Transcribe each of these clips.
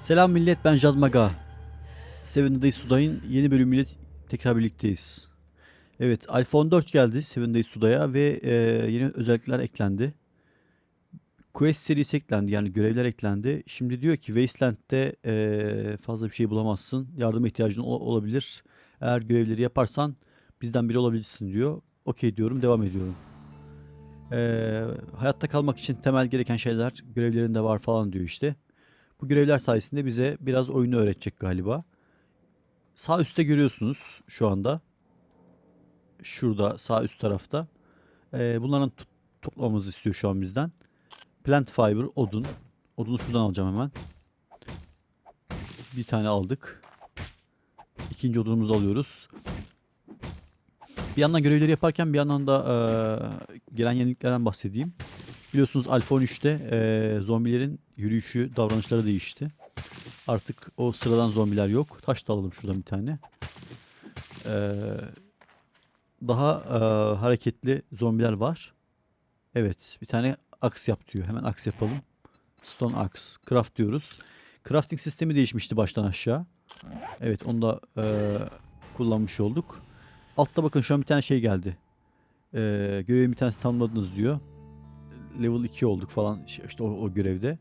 Selam millet ben Jadmaga. Seven Days Die'in yeni bölümüyle tekrar birlikteyiz. Evet Alpha 14 geldi Seven Days Die'ya ve e, yeni özellikler eklendi. Quest serisi eklendi yani görevler eklendi. Şimdi diyor ki Wasteland'de e, fazla bir şey bulamazsın. Yardıma ihtiyacın ol- olabilir. Eğer görevleri yaparsan bizden biri olabilirsin diyor. Okey diyorum devam ediyorum. E, hayatta kalmak için temel gereken şeyler görevlerinde var falan diyor işte. Bu görevler sayesinde bize biraz oyunu öğretecek galiba. Sağ üstte görüyorsunuz şu anda. Şurada sağ üst tarafta. Ee, bunların to- toplamamızı istiyor şu an bizden. Plant fiber, odun. Odunu şuradan alacağım hemen. Bir tane aldık. İkinci odunumuzu alıyoruz. Bir yandan görevleri yaparken bir yandan da eee, gelen yeniliklerden bahsedeyim. Biliyorsunuz Alpha 13'te eee, zombilerin yürüyüşü, davranışları değişti. Artık o sıradan zombiler yok. Taş da alalım şuradan bir tane. Eee, daha eee, hareketli zombiler var. Evet, bir tane aks yap diyor. Hemen aks yapalım. Stone axe. Craft diyoruz. Crafting sistemi değişmişti baştan aşağı. Evet, onu da eee, kullanmış olduk. Altta bakın şu an bir tane şey geldi. Eee görevin bir tanesi tamamladınız diyor. Level 2 olduk falan işte o, o görevde.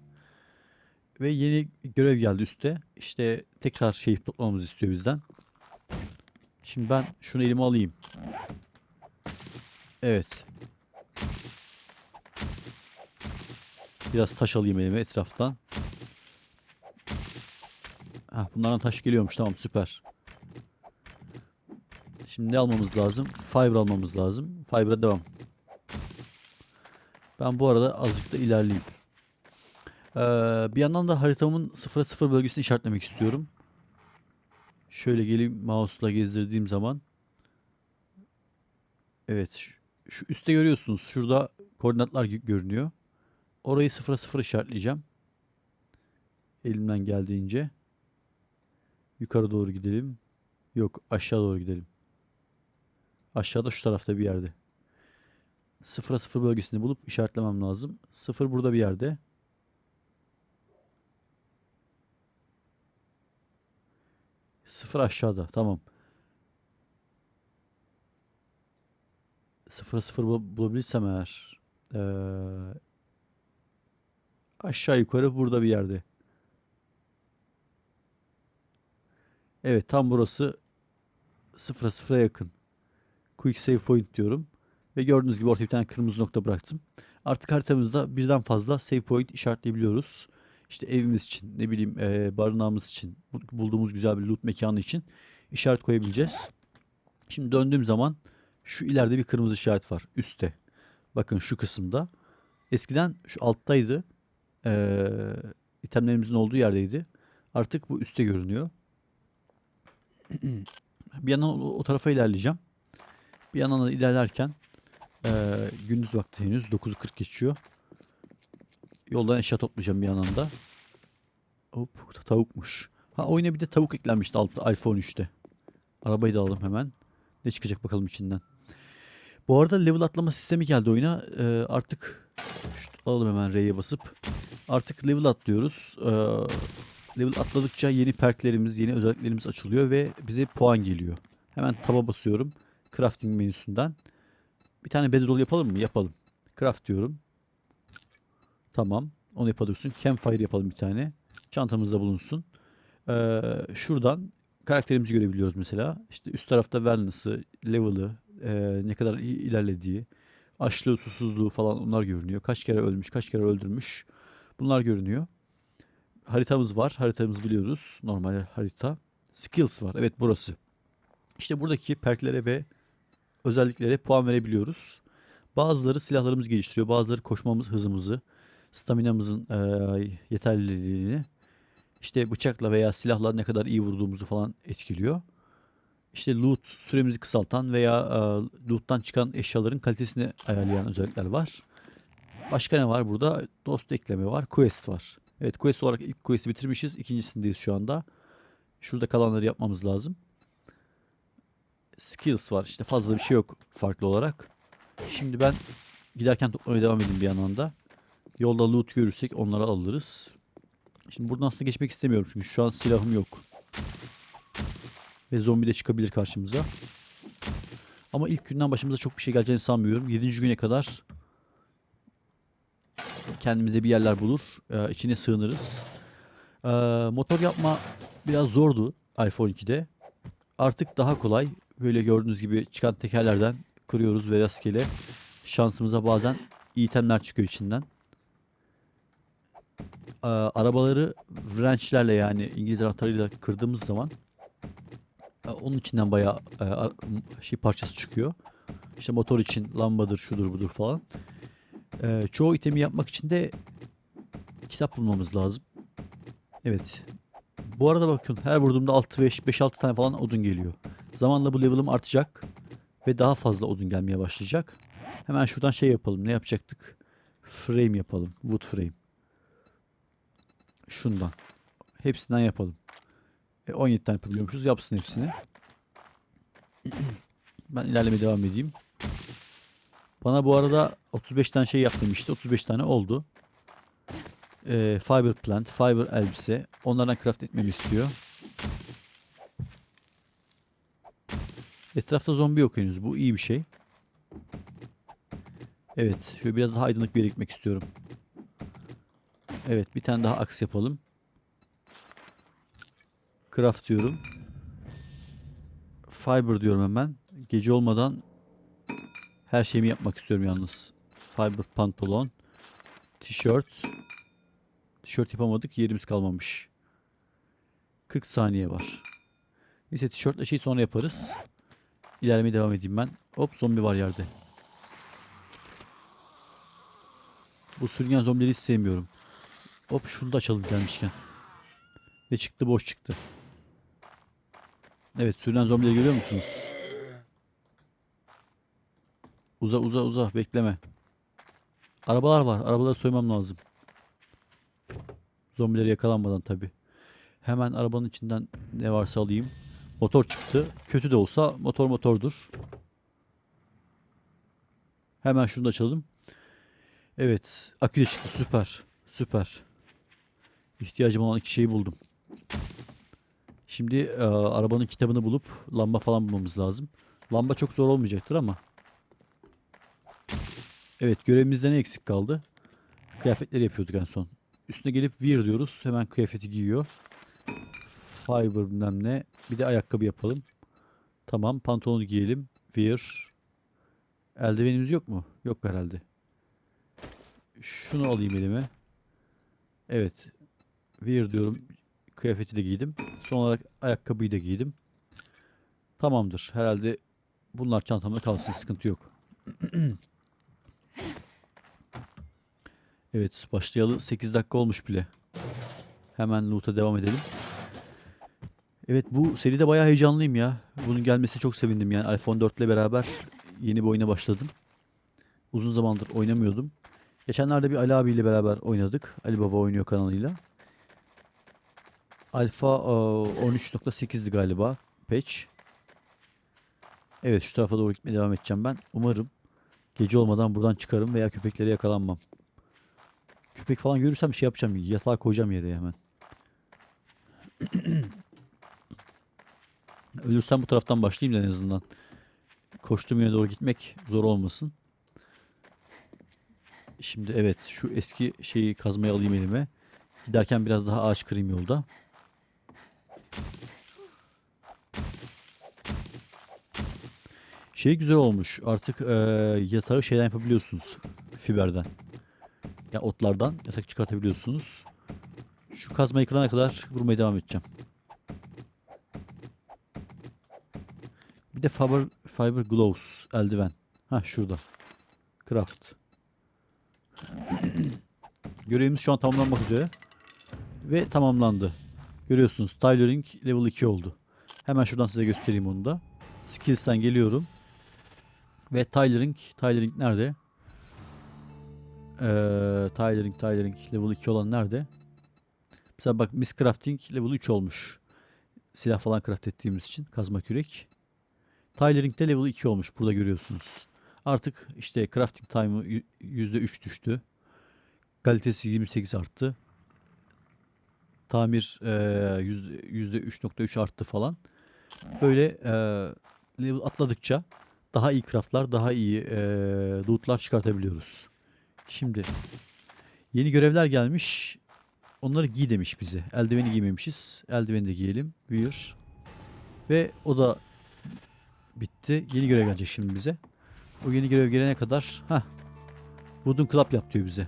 Ve yeni görev geldi üste. İşte tekrar şey toplamamızı istiyor bizden. Şimdi ben şunu elime alayım. Evet. Biraz taş alayım elime etraftan. Heh, bunlardan taş geliyormuş tamam süper. Şimdi ne almamız lazım? Fiber almamız lazım. Fiber'a devam. Ben bu arada azıcık da ilerleyeyim. Ee, bir yandan da haritamın 0'a 0 bölgesini işaretlemek istiyorum. Şöyle geleyim mouse'la gezdirdiğim zaman. Evet. Şu, şu üstte görüyorsunuz. Şurada koordinatlar gö- görünüyor. Orayı 0'a 0 işaretleyeceğim. Elimden geldiğince. Yukarı doğru gidelim. Yok aşağı doğru gidelim. Aşağıda şu tarafta bir yerde. 0'a 0 bölgesini bulup işaretlemem lazım. 0 burada bir yerde. Sıfır aşağıda. Tamam. Sıfıra sıfır bul- bulabilirsem eğer. eee, aşağı yukarı burada bir yerde. Evet tam burası sıfıra sıfıra yakın. Quick save point diyorum. Ve gördüğünüz gibi ortaya bir tane kırmızı nokta bıraktım. Artık haritamızda birden fazla save point işaretleyebiliyoruz. İşte evimiz için, ne bileyim eee, barınağımız için, bu- bulduğumuz güzel bir loot mekanı için işaret koyabileceğiz. Şimdi döndüğüm zaman şu ileride bir kırmızı işaret var üstte. Bakın şu kısımda. Eskiden şu alttaydı. Eee itemlerimizin olduğu yerdeydi. Artık bu üstte görünüyor. Bir yandan o, tarafa ilerleyeceğim. Bir yandan da ilerlerken eee, gündüz vakti henüz 9.40 geçiyor. Yoldan eşya toplayacağım bir yandan da. Hop ta- tavukmuş. Ha oyuna bir de tavuk eklenmişti altta Alpha 13'te. Arabayı da alalım hemen. Ne çıkacak bakalım içinden. Bu arada level atlama sistemi geldi oyuna. Eee, artık şut, alalım hemen R'ye basıp. Artık level atlıyoruz. Eee, level atladıkça yeni perklerimiz, yeni özelliklerimiz açılıyor ve bize puan geliyor. Hemen taba basıyorum. Crafting menüsünden. Bir tane bedroll yapalım mı? Yapalım. Craft diyorum. Tamam. Onu yapabilirsin. Campfire yapalım bir tane. Çantamızda bulunsun. Ee, şuradan karakterimizi görebiliyoruz mesela. İşte üst tarafta wellness'ı, level'ı, ee, ne kadar ilerlediği, açlığı, susuzluğu falan onlar görünüyor. Kaç kere ölmüş, kaç kere öldürmüş. Bunlar görünüyor. Haritamız var. Haritamızı biliyoruz. Normal harita. Skills var. Evet burası. İşte buradaki perklere ve özelliklere puan verebiliyoruz. Bazıları silahlarımızı geliştiriyor. Bazıları koşmamız hızımızı, staminamızın eee, yeterliliğini, işte bıçakla veya silahla ne kadar iyi vurduğumuzu falan etkiliyor. İşte loot süremizi kısaltan veya eee, loot'tan çıkan eşyaların kalitesini ayarlayan özellikler var. Başka ne var burada? Dost ekleme var. Quest var. Evet quest olarak ilk quest'i bitirmişiz. İkincisindeyiz şu anda. Şurada kalanları yapmamız lazım. Skills var. İşte fazla bir şey yok farklı olarak. Şimdi ben giderken toplamaya devam edeyim bir yandan da. Yolda loot görürsek onları alırız. Şimdi buradan aslında geçmek istemiyorum çünkü şu an silahım yok. Ve zombi de çıkabilir karşımıza. Ama ilk günden başımıza çok bir şey geleceğini sanmıyorum. 7. güne kadar kendimize bir yerler bulur. Ee, içine sığınırız. Ee, motor yapma biraz zordu iPhone 2'de. Artık daha kolay. Böyle gördüğünüz gibi çıkan tekerlerden kırıyoruz ve rastgele şansımıza bazen itemler çıkıyor içinden. Ee, arabaları wrenchlerle yani İngiliz anahtarıyla kırdığımız zaman e, onun içinden bayağı e, şey parçası çıkıyor. İşte motor için lambadır, şudur budur falan. Ee, çoğu itemi yapmak için de kitap bulmamız lazım. Evet. Bu arada bakın her vurduğumda 6 5 5 6 tane falan odun geliyor. Zamanla bu level'ım artacak ve daha fazla odun gelmeye başlayacak. Hemen şuradan şey yapalım. Ne yapacaktık? Frame yapalım. Wood frame. Şundan. Hepsinden yapalım. E, 17 tane yapabiliyormuşuz. Yapsın hepsini. Ben ilerlemeye devam edeyim. Bana bu arada 35 tane şey yap demişti. 35 tane oldu. Ee, fiber plant, fiber elbise. Onlardan craft etmemi istiyor. Etrafta zombi yok henüz. Bu iyi bir şey. Evet. Şöyle biraz daha aydınlık bir yere gitmek istiyorum. Evet. Bir tane daha aks yapalım. Craft diyorum. Fiber diyorum hemen. Gece olmadan her şeyimi yapmak istiyorum yalnız. Fiber pantolon. Tişört. Tişört yapamadık. Yerimiz kalmamış. 40 saniye var. Neyse tişörtle şeyi sonra yaparız. İlerlemeye devam edeyim ben. Hop zombi var yerde. Bu sürüngen zombileri hiç sevmiyorum. Hop şunu da açalım gelmişken. Ne çıktı? Boş çıktı. Evet sürünen zombileri görüyor musunuz? Uza uza uza bekleme. Arabalar var. Arabaları soymam lazım. Zombileri yakalanmadan tabi. Hemen arabanın içinden ne varsa alayım. Motor çıktı. Kötü de olsa motor motordur. Hemen şunu da açalım. Evet. Akü de çıktı. Süper. Süper. İhtiyacım olan iki şeyi buldum. Şimdi e, arabanın kitabını bulup lamba falan bulmamız lazım. Lamba çok zor olmayacaktır ama. Evet görevimizde ne eksik kaldı? Kıyafetleri yapıyorduk en son. Üstüne gelip wear diyoruz. Hemen kıyafeti giyiyor. Fiber bilmem ne. Bir de ayakkabı yapalım. Tamam pantolonu giyelim. Wear. Eldivenimiz yok mu? Yok herhalde. Şunu alayım elime. Evet. Wear diyorum. Kıyafeti de giydim. Son olarak ayakkabıyı da giydim. Tamamdır. Herhalde bunlar çantamda kalsın. Sıkıntı yok. Evet başlayalı 8 dakika olmuş bile. Hemen loot'a devam edelim. Evet bu seride bayağı heyecanlıyım ya. Bunun gelmesi çok sevindim yani. iPhone 4 ile beraber yeni bir oyuna başladım. Uzun zamandır oynamıyordum. Geçenlerde bir Ali abiyle beraber oynadık. Ali Baba oynuyor kanalıyla. Alfa e, 13.8'di galiba patch. Evet şu tarafa doğru gitmeye devam edeceğim ben. Umarım gece olmadan buradan çıkarım veya köpeklere yakalanmam. Köpek falan görürsem şey yapacağım. Yatağa koyacağım yere hemen. Ölürsem bu taraftan başlayayım da en azından. Koştuğum yöne doğru gitmek zor olmasın. Şimdi evet şu eski şeyi kazmayı alayım elime. Giderken biraz daha ağaç kırayım yolda. Şey güzel olmuş. Artık eee, yatağı şeyden yapabiliyorsunuz. Fiberden. Ya otlardan yatak çıkartabiliyorsunuz. Şu kazmayı kırana kadar vurmaya devam edeceğim. Bir de fiber, fiber gloves eldiven. Ha şurada. Craft. Görevimiz şu an tamamlanmak üzere. Ve tamamlandı. Görüyorsunuz Tyloring level 2 oldu. Hemen şuradan size göstereyim onu da. Skills'ten geliyorum. Ve Tyloring, Tyloring nerede? Ee, Tyloring, Tyloring level 2 olan nerede? Mesela bak Miss Crafting level 3 olmuş. Silah falan craft ettiğimiz için. Kazma kürek. Tyloring de level 2 olmuş. Burada görüyorsunuz. Artık işte crafting time'ı y- %3 düştü. Kalitesi 28 arttı. Tamir yüzde yüzde 3.3 arttı falan. Böyle level atladıkça daha iyi craftlar, daha iyi eee lootlar çıkartabiliyoruz. Şimdi yeni görevler gelmiş. Onları giy demiş bize. Eldiveni giymemişiz. Eldiveni de giyelim. Wear. Ve o da bitti. Yeni görev gelecek şimdi bize. O yeni görev gelene kadar ha Wooden Club yap diyor bize.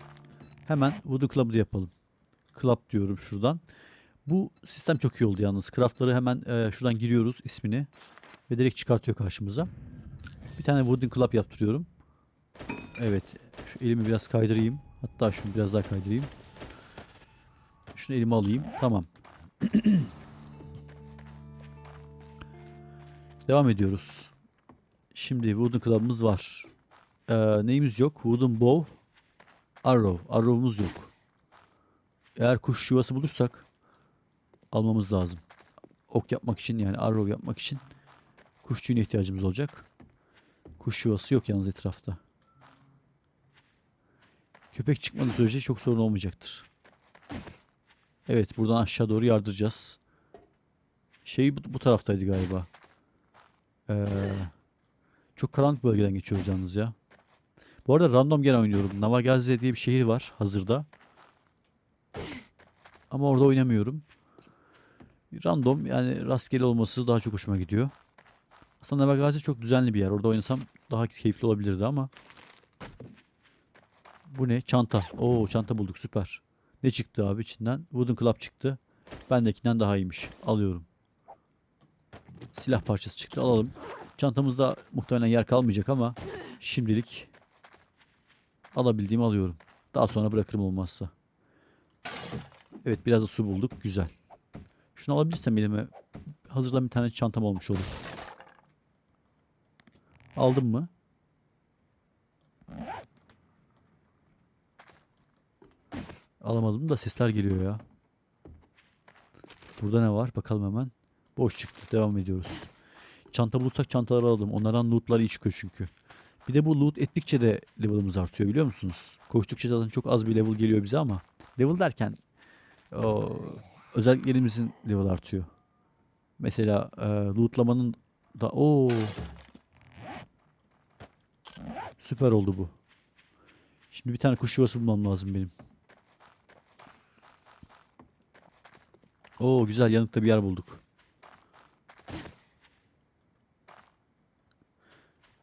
Hemen Wooden Club'ı da yapalım. Club diyorum şuradan. Bu sistem çok iyi oldu yalnız. Craftları hemen e, şuradan giriyoruz ismini ve direkt çıkartıyor karşımıza. Bir tane Wooden Club yaptırıyorum. Evet. Şu elimi biraz kaydırayım. Hatta şunu biraz daha kaydırayım. Şunu elime alayım. Tamam. Devam ediyoruz. Şimdi Wooden Club'ımız var. Ee, neyimiz yok? Wooden Bow. Arrow. Arrow'umuz yok. Eğer kuş yuvası bulursak almamız lazım. Ok yapmak için yani arrow yapmak için kuş tüyüne ihtiyacımız olacak. Kuş yuvası yok yalnız etrafta. Köpek çıkmadığı sürece çok sorun olmayacaktır. Evet buradan aşağı doğru yardıracağız. Şey bu, bu taraftaydı galiba. Ee, çok karanlık bölgeden geçiyoruz yalnız ya. Bu arada random gene oynuyorum. Navagaze diye bir şehir var hazırda. Ama orada oynamıyorum. Random yani rastgele olması daha çok hoşuma gidiyor. Aslında Navagaze çok düzenli bir yer. Orada oynasam daha keyifli olabilirdi ama. Bu ne? Çanta. Oo çanta bulduk süper. Ne çıktı abi içinden? Wooden Club çıktı. Bendekinden daha iyiymiş. Alıyorum. Silah parçası çıktı. Alalım. Çantamızda muhtemelen yer kalmayacak ama şimdilik alabildiğimi alıyorum. Daha sonra bırakırım olmazsa. Evet biraz da su bulduk. Güzel. Şunu alabilirsem elime hazırlan bir tane çantam olmuş olur. Aldım mı? Alamadım da sesler geliyor ya. Burada ne var? Bakalım hemen. Boş çıktı. Devam ediyoruz. Çanta bulursak çantaları alalım. Onlardan lootlar iyi çıkıyor çünkü. Bir de bu loot ettikçe de level'ımız artıyor biliyor musunuz? Koştukça zaten çok az bir level geliyor bize ama level derken o, özelliklerimizin level artıyor. Mesela e, lootlamanın da o süper oldu bu. Şimdi bir tane kuş yuvası bulmam lazım benim. Oo güzel yanıkta bir yer bulduk.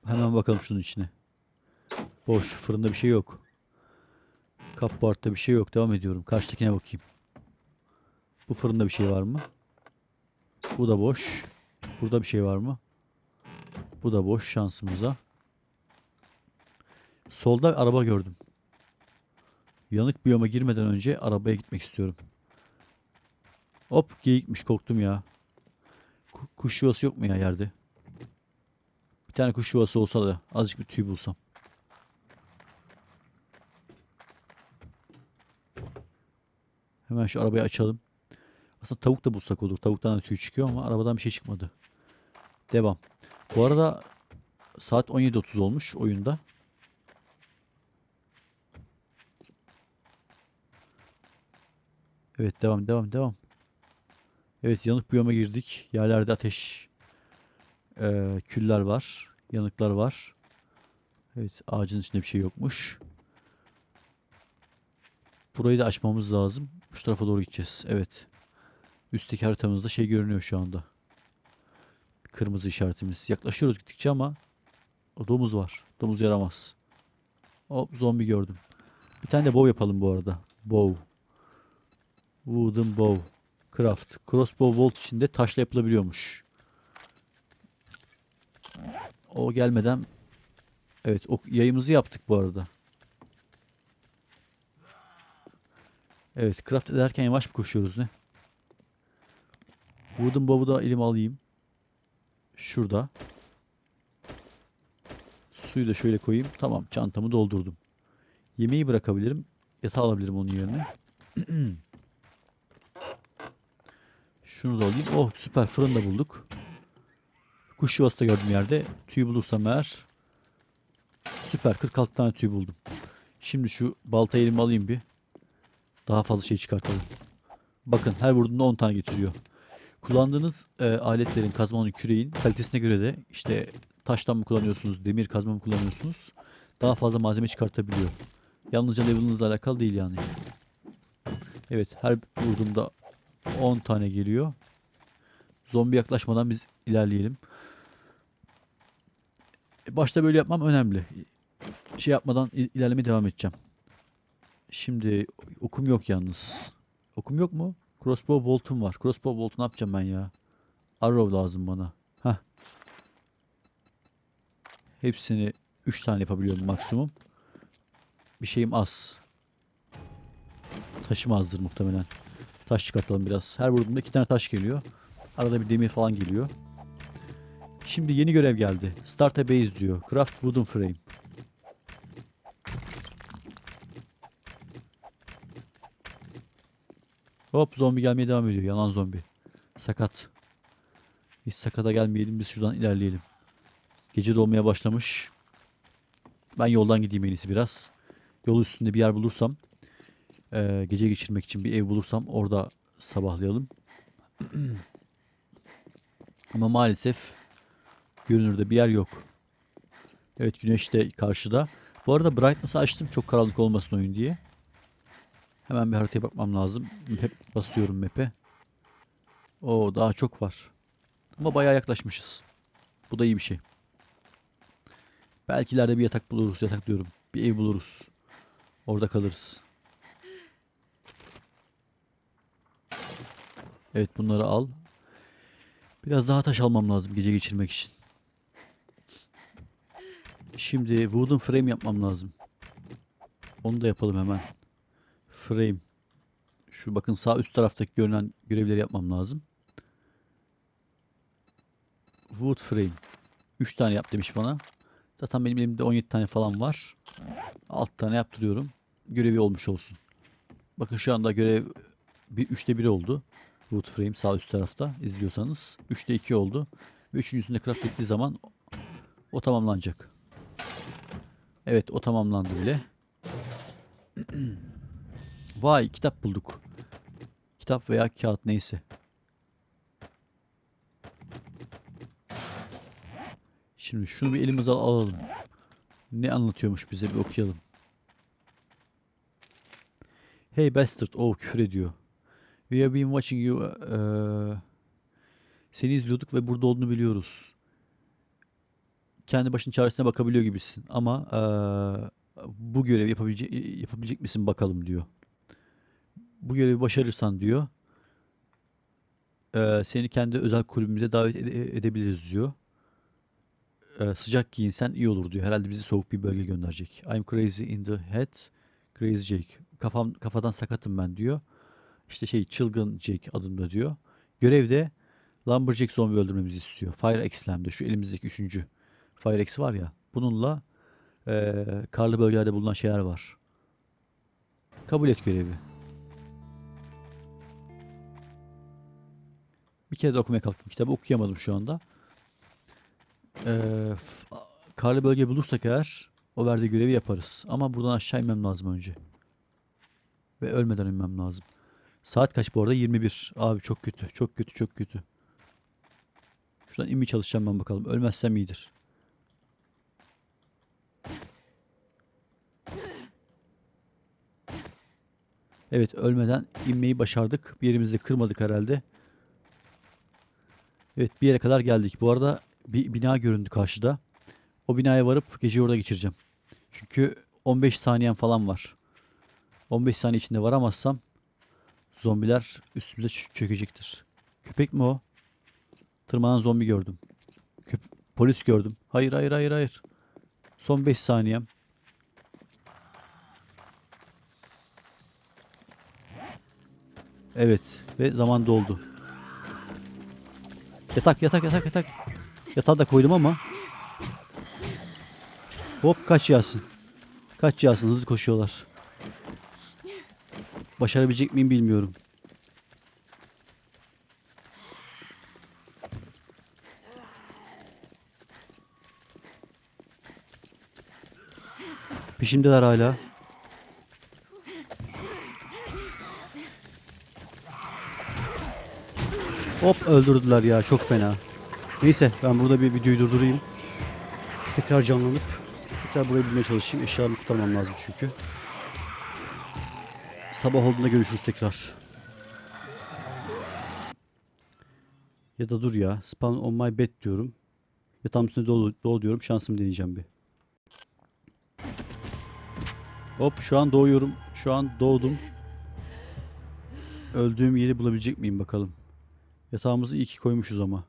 Hemen bakalım şunun içine. Boş. Fırında bir şey yok. Cupboard'da bir şey yok. Devam ediyorum. Karşıdakine bakayım. Bu fırında bir şey var mı? Bu da boş. Burada bir şey var mı? Bu da boş şansımıza. Solda araba gördüm. Yanık biyoma girmeden önce arabaya gitmek istiyorum. Hop geyikmiş korktum ya. Ku- kuş yuvası yok mu ya yerde? Bir tane kuş yuvası olsa da azıcık bir tüy bulsam. Hemen şu arabayı açalım. Aslında tavuk da bulsak olur. Tavuktan tüy çıkıyor ama arabadan bir şey çıkmadı. Devam. Bu arada saat 17.30 olmuş oyunda. Evet devam devam devam. Evet yanık biyoma girdik. Yerlerde ateş eee, küller var. Yanıklar var. Evet ağacın içinde bir şey yokmuş. Burayı da açmamız lazım. Şu tarafa doğru gideceğiz. Evet. Üstteki haritamızda şey görünüyor şu anda. Kırmızı işaretimiz. Yaklaşıyoruz gittikçe ama o domuz var. Domuz yaramaz. Hop zombi gördüm. Bir tane de bow yapalım bu arada. Bow. Wooden bow. Craft. Crossbow bolt içinde taşla yapılabiliyormuş. O gelmeden Evet o yayımızı yaptık bu arada. Evet craft ederken yavaş mı koşuyoruz ne? Wooden bow'u da elime alayım. Şurada. Suyu da şöyle koyayım. Tamam çantamı doldurdum. Yemeği bırakabilirim. Yatağı alabilirim onun yerine. Şunu da alayım. Oh süper fırın da bulduk. Kuş yuvası da gördüm yerde. Tüy bulursam eğer. Süper 46 tane tüy buldum. Şimdi şu baltayı elime alayım bir. Daha fazla şey çıkartalım. Bakın her vurduğunda 10 tane getiriyor. Kullandığınız e, aletlerin, kazmanın, küreğin kalitesine göre de işte taştan mı kullanıyorsunuz, demir kazma mı kullanıyorsunuz daha fazla malzeme çıkartabiliyor. Yalnızca level'ınızla alakalı değil yani. Evet her vurduğumda 10 tane geliyor. Zombi yaklaşmadan biz ilerleyelim. E, Başta böyle yapmam önemli. Şey yapmadan il- ilerlemeye devam edeceğim. Şimdi okum yok yalnız. Okum yok mu? Crossbow bolt'um var. Crossbow bolt'u ne yapacağım ben ya? Arrow lazım bana. Heh. Hepsini 3 tane yapabiliyorum maksimum. Bir şeyim az. Taşım azdır muhtemelen. Taş çıkartalım biraz. Her vurduğumda 2 tane taş geliyor. Arada bir demir falan geliyor. Şimdi yeni görev geldi. Start a base diyor. Craft wooden frame. Hop zombi gelmeye devam ediyor. Yanan zombi. Sakat. Hiç sakata gelmeyelim. Biz şuradan ilerleyelim. Gece dolmaya başlamış. Ben yoldan gideyim en iyisi biraz. Yol üstünde bir yer bulursam eee, gece geçirmek için bir ev bulursam orada sabahlayalım. Ama maalesef görünürde bir yer yok. Evet güneş de karşıda. Bu arada brightness'ı açtım çok karanlık olmasın oyun diye. Hemen bir haritaya bakmam lazım. Hep basıyorum map'e. Oo daha çok var. Ama bayağı yaklaşmışız. Bu da iyi bir şey. Belki ileride bir yatak buluruz. Yatak diyorum. Bir ev buluruz. Orada kalırız. Evet bunları al. Biraz daha taş almam lazım gece geçirmek için. Şimdi wooden frame yapmam lazım. Onu da yapalım hemen. Frame. Şu bakın sağ üst taraftaki görünen görevleri yapmam lazım. Wood frame. 3 tane yap demiş bana. Zaten benim elimde 17 tane falan var. 6 tane yaptırıyorum. Görevi olmuş olsun. Bakın şu anda görev bir, 3'te 1 oldu. Wood frame sağ üst tarafta izliyorsanız. 3'te 2 oldu. Ve üçüncüsünde craft ettiği zaman o tamamlanacak. Evet o tamamlandı bile. Vay kitap bulduk. Kitap veya kağıt neyse. Şimdi şunu bir elimize al- alalım. Ne anlatıyormuş bize bir okuyalım. Hey bastard. Oh küfür ediyor. We have been watching you. eee, seni izliyorduk ve burada olduğunu biliyoruz. Kendi başın çaresine bakabiliyor gibisin. Ama eee, bu görevi yapabilecek, yapabilecek misin bakalım diyor. Bu görevi başarırsan diyor. eee, seni kendi özel kulübümüze davet ede- edebiliriz diyor. Eee, sıcak giyinsen iyi olur diyor. Herhalde bizi soğuk bir bölge gönderecek. I'm crazy in the head. Crazy Jake. Kafam kafadan sakatım ben diyor. İşte şey çılgın Jake adında diyor. Görevde Lumberjack zombi öldürmemizi istiyor. Fire Axe'lemde şu elimizdeki üçüncü Fire Axe var ya. Bununla eee, karlı bölgelerde bulunan şeyler var. Kabul et görevi. Bir kere de okumaya kalktım. Kitabı okuyamadım şu anda. Eee, f- karlı bölge bulursak eğer o verdiği görevi yaparız. Ama buradan aşağı inmem lazım önce. Ve ölmeden inmem lazım. Saat kaç bu arada? 21. Abi çok kötü. Çok kötü. Çok kötü. Şuradan inmeye çalışacağım ben bakalım. Ölmezsem iyidir. Evet ölmeden inmeyi başardık. Bir yerimizi kırmadık herhalde. Evet bir yere kadar geldik. Bu arada bir bina göründü karşıda. O binaya varıp geceyi orada geçireceğim. Çünkü 15 saniyem falan var. 15 saniye içinde varamazsam zombiler üstümüze çö- çökecektir. Köpek mi o? Tırmanan zombi gördüm. Köp- polis gördüm. Hayır hayır hayır hayır. Son 5 saniyem. Evet ve zaman doldu. Yatak yatak yatak yatak. Yatağı da koydum ama. Hop kaç Yasin. Kaç Yasin hızlı koşuyorlar. Başarabilecek miyim bilmiyorum. Peşimdeler hala. Hop öldürdüler ya çok fena. Neyse ben burada bir videoyu durdurayım. Tekrar canlanıp tekrar burayı bulmaya çalışayım. Eşyalarımı kurtarmam lazım çünkü. Sabah olduğunda görüşürüz tekrar. Ya da dur ya. Spawn on my bed diyorum. Yatağın üstünde doğu, doğu diyorum. Şansımı deneyeceğim bir. Hop şu an doğuyorum. Şu an doğdum. Öldüğüm yeri bulabilecek miyim bakalım. Yatağımızı iyi ki koymuşuz ama.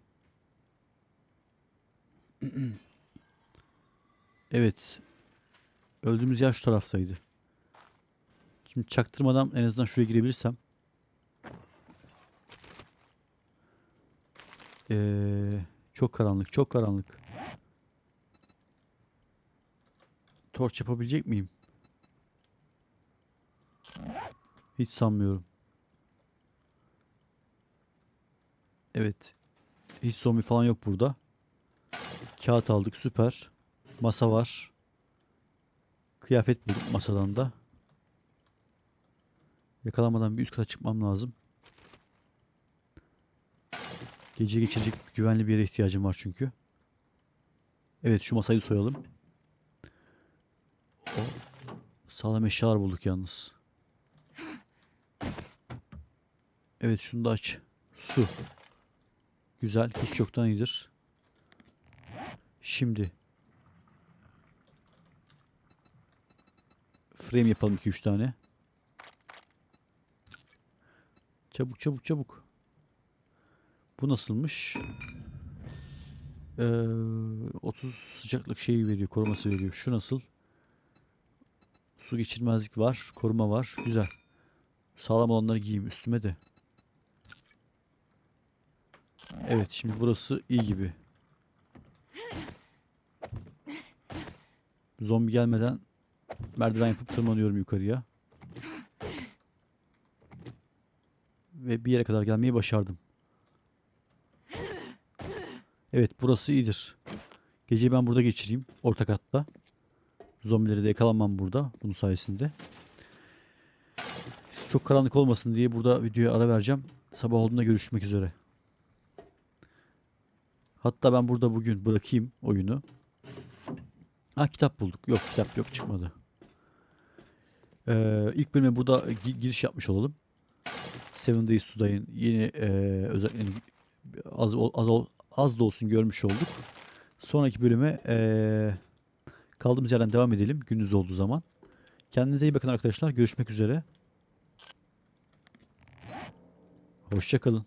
evet. Öldüğümüz yer şu taraftaydı. Şimdi çaktırmadan en azından şuraya girebilirsem. Ee, çok karanlık, çok karanlık. Torç yapabilecek miyim? Hiç sanmıyorum. Evet. Hiç zombi falan yok burada. Kağıt aldık süper. Masa var. Kıyafet bulduk masadan da. Yakalanmadan bir üst kata çıkmam lazım. Gece geçirecek güvenli bir yere ihtiyacım var çünkü. Evet şu masayı soyalım. O sağlam eşyalar bulduk yalnız. Evet şunu da aç. Su. Güzel. Hiç yoktan iyidir. Şimdi. Frame yapalım 2-3 tane. Çabuk çabuk çabuk. Bu nasılmış? Ee, 30 sıcaklık şeyi veriyor. Koruması veriyor. Şu nasıl? Su geçirmezlik var. Koruma var. Güzel. Sağlam olanları giyeyim üstüme de. Evet şimdi burası iyi gibi. Zombi gelmeden merdiven yapıp tırmanıyorum yukarıya. Ve bir yere kadar gelmeyi başardım. Evet burası iyidir. Geceyi ben burada geçireyim. Orta katta. Zombileri de yakalanmam burada. Bunun sayesinde. Çok karanlık olmasın diye burada videoya ara vereceğim. Sabah olduğunda görüşmek üzere. Hatta ben burada bugün bırakayım oyunu. Ha kitap bulduk. Yok kitap yok çıkmadı. Ee, ilk bölüme burada gi- giriş yapmış olalım. Seven Days to Die'in yeni e, özelliklerini az, az, az da olsun görmüş olduk. Sonraki bölüme e, kaldığımız yerden devam edelim gündüz olduğu zaman. Kendinize iyi bakın arkadaşlar. Görüşmek üzere. Hoşçakalın.